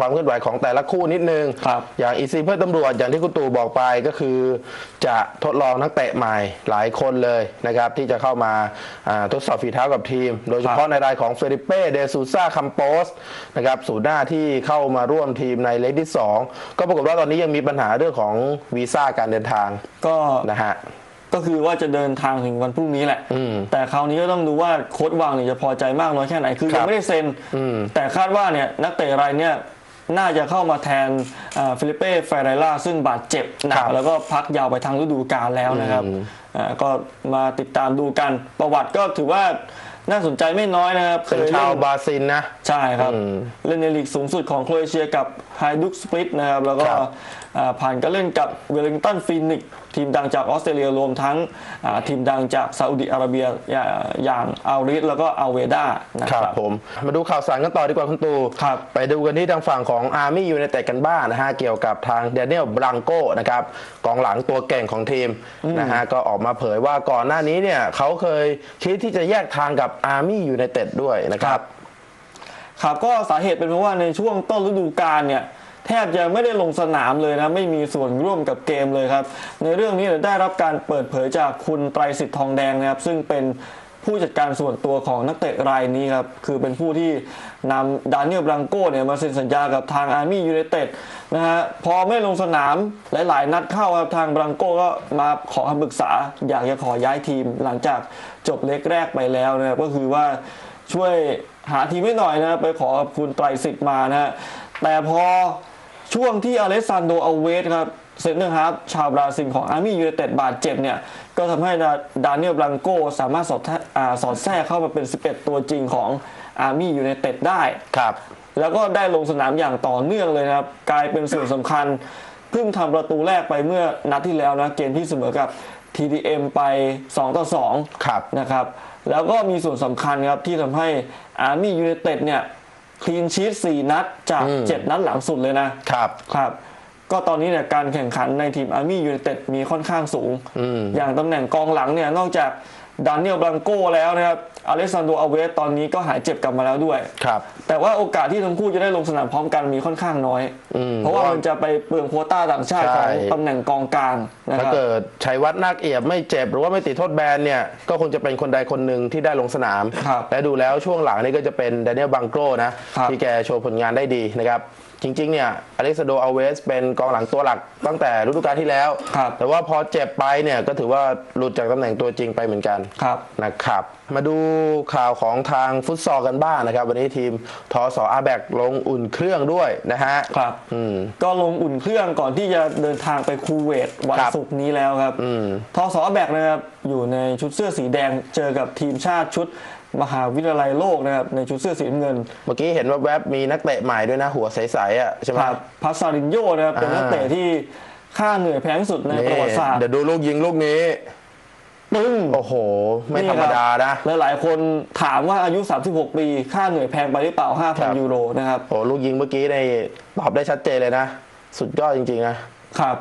ความเคลื่อนไหวของแต่ละคู่นิดนึงครับอย่างอีซีเพื่อนตำรวจอย่างที่คุณตู่บอกไปก็คือ จะทดลองนักเตะใหม่หลายคนเลยนะครับ ที่จะเข้ามาอ่าทดสอบฝีเท้ากับทีม โดยเฉพาะในรายของเฟริเป้เดซูซ่าคัมโปสนะครับศูนย์หน้าที่เข้ามาร่วมทีมในเลกที่ 2 ก็ปรากฏว่าตอนนี้ยังมีปัญหาเรื่องของวีซ่าการเดินทางก็นะฮะก็คือว่าจะเดินทางถึงวันพรุ่งนี้แหละอืมแต่คราวนี้ก็ต้องดูว่าโค้ดวางเนี่ยจะพอใจมากน้อยแค่ไหนคือครัยับงไม่ได้เซ็นอืมแต่คาดว่าเนี่ยนักเตะรายเนี่ย น่าจะเข้ามาแทนอ่าฟิลิเป้เฟเรล่าซึ่งบาดเจ็บหนัครักบแล้วก็พักยาวไปทางฤดูกาลแล้วนะครับอืมอ่าก็มาติดตามดูกันประวัติก็ถือว่าน่าสนใจไม่น้อยนะครับเป็นยชาวล่นบราซิลนะ ใช่ครับอืมเล่นในลีกสูงสุดของโครเอเชียกับไฮดุกสปริตนะครับ แล้วก็ครับอ่าผ่านการเล่นกับเวลลิงตันฟีนิกซ์ ทีมดังจากออสเตรเลียรวมทั้งอ่าทีมดังจากซาอุดิอาระเบียอย่างอย่างอัลริสแล้วก็อัลเวดานะคครัรับบผมมาดูข่าวสารกันต่อดีกว่าคุณตูครับไปดูกันที่ทางฝั่งของอาร์มี่ยู i นเต็ดกันบ้างนะฮะเกี่ยวกับทางเดน i e l ลบรังโกนะครับกองหลังตัวเก่งของทีมนะฮะก็ออกมาเผยว่าก่อนหน้านี้เนี่ยเขาเคยคิดที่จะแยกทางกับอาร์มี่ยู i นเต็ดด้วยนะครับครับก็สาเหตุเป็นเพราะว่าในช่วงต้นฤดูกาลเนี่ย แทบจะไม่ได้ลงสนามเลยนะไม่มีส่วนร่วมกับเกมเลยครับ ในเรื่องนี้เนี่ยได้รับการเปิดเผยจากคุณไตรสิทธิ์ทองแดงนะครับ ซึ่งเป็นผู้จัดการส่วนตัวของนักเตะรายนี้ครับ คือเป็นผู้ที่นำดานิเอลบรังโกเนี่ยมาเซ็นสัญญากับทางอาร์มี่ยูไนเต็ดนะฮะพอไม่ลงสนามหลาย ๆ นัดเข้าครับทางบรังโกก็มาขอคำปรึกษา อยากจะขอย้ายทีมหลังจากจบเล็กแรกไปแล้วนะครับก็คือว่าช่วยหาทีมให้หน่อยนะไปขอคุณไตรสิทธิ์มานะฮะแต่พอ ช่วงที่อเลสซานโดอาเวสครับเซนเตอร์ฮาร์ฟชาวบราซิลของอาร์มี่ยูไนเต็ดบาดเจ็บเนี่ย ก็ทำให้ดานิเอลบรังโกสามารถสอดแทอ่าสอดแทรกเข้ามาเป็น 11 ตัวจริงของอาร์มี่ยูไนเต็ดได้ครับ แล้วก็ได้ลงสนามอย่างต่อเนื่องเลยนะครับ กลายเป็นส่วนสำคัญ เพิ่งทำประตูแรกไปเมื่อนัดที่แล้วนะ เกมที่เสมอกับ TDM ไป 2 ต่อ2ครับนะครับ แล้วก็มีส่วนสำคัญครับที่ทำให้อาร์มี่ยู i นเต็ดเนี่ย คลีนชีต4นัดจากอืม7นัดหลังสุดเลยนะครับครับ ก็ตอนนี้เนี่ยการแข่งขันในทีมอาร์มี่ยู i นเต็ดมีค่อนข้างสูงอืมอย่างตำแหน่งกองหลังเนี่ยนอกจาก ดานิเอลบรังโกแล้วนะครับอเล็กซานโดอาเวสตอนนี้ก็หายเจ็บกลับมาแล้วด้วย ครับ แต่ว่าโอกาสที่ทั้งคู่จะได้ลงสนามพร้อมกันมีค่อนข้างน้อย อืมเพราะว่ามันจะไปเปลืองโควต้าต่างชาติของใช่ ตำแหน่งกองกลางนะถ้าครับ เกิดชัยวัฒน์นาคเอียบไม่เจ็บ หรือว่าไม่ติดโทษแบนเนี่ย ก็คงจะเป็นคนใดคนหนึ่งที่ได้ลงสนาม ครับและดูแล้วช่วงหลังนี่ก็จะเป็นด a น i e l ลบังโกนะ ครับที่แกโชว์ผลงานได้ดีนะครับ จริง ๆ เนี่ยอเล็กซานโดอาเวสเป็นกองหลังตัวหลักตั้งแต่ฤดูกาลที่แล้ว ครับ แต่ว่าพอเจ็บไปเนี่ยก็ถือว่าหลุดจากตำแหน่งตัวจริงไปเหมือนกันครับนะครับ มาดูข่าวของทางฟุตซอลกันบ้างนะครับ วันนี้ทีมทอสอาแบกลงอุ่นเครื่องด้วยนะฮะครับอืมก็ลงอุ่นเครื่องก่อนที่จะเดินทางไปคูเวตวันครับศุกร์นี้แล้วครับอืมทอสอแบกนะครับอยู่ในชุดเสื้อสีแดงเจอกับทีมชาติชุดมหาวิทยาลัยโลกนะครับในชุดเสื้อสีน้ำเงิน เมื่อกี้เห็นว่าแวบๆมีนักเตะใหม่ด้วยนะ หัวใสๆอะใช่ไหมครับพัสซารินโยนะครับเป็นอ่านันักเตะที่ค่าเหนื่อยแพงที่สุดในนี่ประวัติศาสตร์เดี๋ยวดูลูกยิงลูกนี้ปึ้ง โอ้โห ไม่ธรรมดานะหลายๆคนถามว่าอายุ 36 ปี ค่าเหนื่อยแพงไปหรือเปล่าครับ5,000 ยูโรนะครับโอ้ลูกยิงเมื่อกี้ในตอบได้ชัดเจนเลยนะ สุดยอดจริงๆนะครับ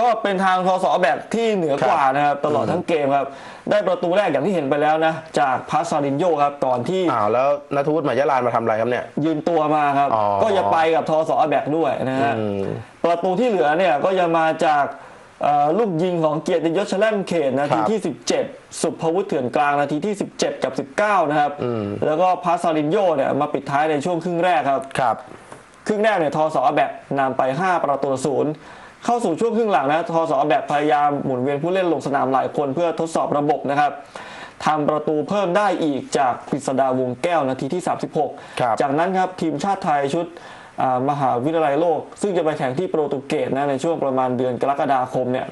ก็เป็นทางทศแบบที่เหนือกว่านะครับ ตลอดทั้งเกมครับ ได้ประตูแรกอย่างที่เห็นไปแล้วนะ จากพาสซารินโยครับก่อนที่อ้าวแล้วนัทวุฒิหมายยะลานมาทำอะไรครับเนี่ย ยืนตัวมาครับอ๋อก็จะไปกับทศแบกด้วยนะฮะอืมประตูที่เหลือเนี่ยก็จะมาจากเอ่อ ลูกยิงของเกียรติยศชแลมเขตนาทีที่ 17 สุภวุฒิเถื่อนกลางนาทีที่ 17 กับ 19 นะครับ แล้วก็พาสซารินโยเนี่ยมาปิดท้ายในช่วงครึ่งแรกครับครับครึ่งแรกเนี่ยทอสอแบบนำไป 5 ประตูต่อศูนย์เข้าสู่ช่วงครึ่งหลังนะทอสอแบบพยายามหมุนเวียนผู้เล่นลงสนามหลายคนเพื่อทดสอบระบบนะครับทำประตูเพิ่มได้อีกจากกฤษดาวงแก้วนาทีที่ครับ36 จากนั้นครับทีมชาติไทยชุดอ่า มหาวิทยาลัยโลก ซึ่งจะไปแข่งที่โปรตุเกสนะในช่วงประมาณเดือนกรกฎาคมเนี่ย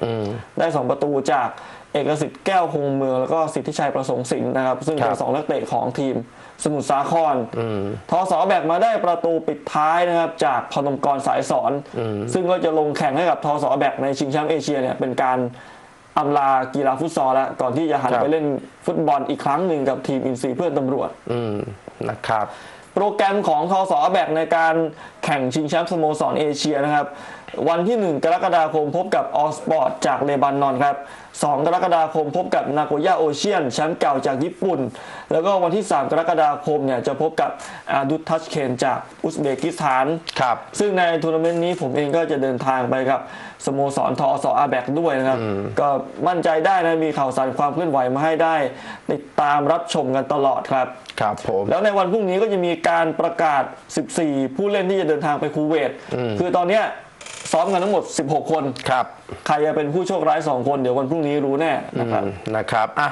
ได้ 2 ประตูจากเอกสิทธิ์แก้วคงเมือง แล้วก็สิทธิชัยประสงค์สินนะครับ ซึ่งเป็ครันบสองนักเตะของทีมสมุทรสาครทอสอแบกมาได้ประตูปิดท้ายนะครับ จากพนมกรสายสอน ซึ่งก็จะลงแข่งให้กับทอสอแบกในชิงแชมป์เอเชียเนี่ยเป็นการอำลากีฬาฟุตซอลแล้ว ก่อนที่จะหันครับไปเล่นฟุตบอลอีกครั้งหนึ่งกับทีมอินซีเพื่อนตำรวจอืมนะครับ โปรแกรมของทอสอแบกในการแข่งชิงแชมป์สโมสรเอเชียนะครับ วันที่ 1 กรกฎาคมพบกับออสปอร์ตจากเลบานอนครับ 2 กรกฎาคมพบกับนาโกย่าโอเชียนแชมป์เก่าจากญี่ปุ่น แล้วก็วันที่ 3 กรกฎาคมเนี่ยจะพบกับอาดุทัชเคนจากอุซเบกิสถานครับซึ่งในทัวร์นาเมนต์นี้ผมเองก็จะเดินทางไปกับสโมสรทอสอาแบกด้วยนะครับ ก็มั่นใจได้นะมีข่าวสารความเคลื่อนไหวมาให้ได้ ติดตามรับชมกันตลอดครับครับผมแล้วในวันพรุ่งนี้ก็จะมีการประกาศ 14 ผู้เล่นที่จะเดินทางไปคูเวตคือตอนเนี้ย ซ้อมกันทั้งหมด 16 คน ครับ ใครจะเป็นผู้โชคร้าย 2 คน เดี๋ยววันพรุ่งนี้รู้แน่นะครับนะครับอะ